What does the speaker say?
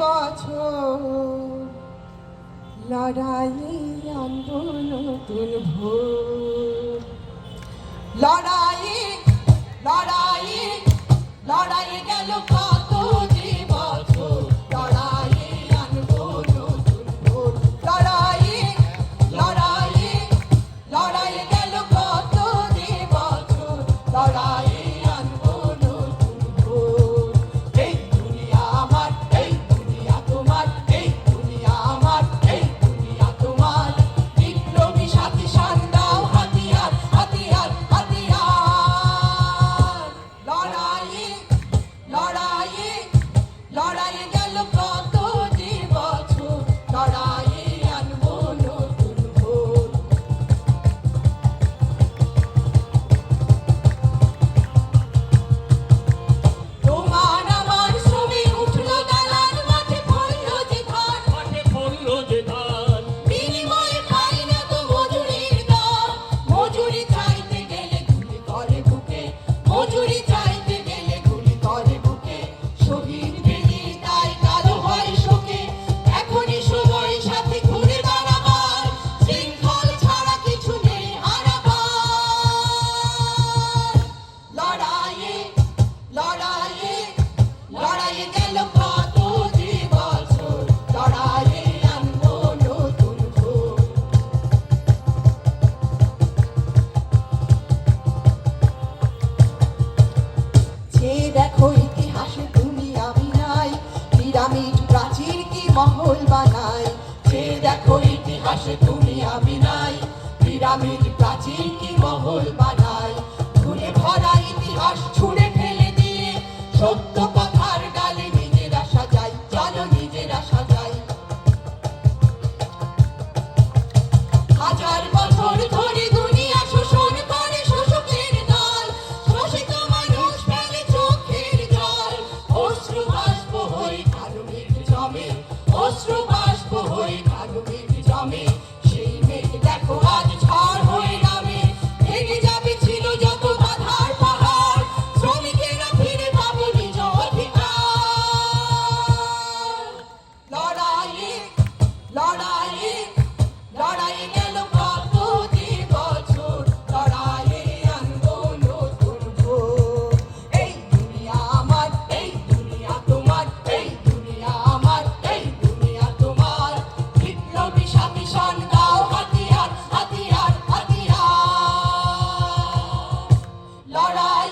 বছর লড়াই আনব নতুন ভোর। লড়াই মহল বানাই যে দেখো ইতিহাসে তুমি আমি নাই। পিরামিড প্রাচীন কি মহল বানাই ধুলে ভরা ইতিহাস ছুঁড়ে ফেলে দিয়ে সত্য oh Ostrom. লড়াই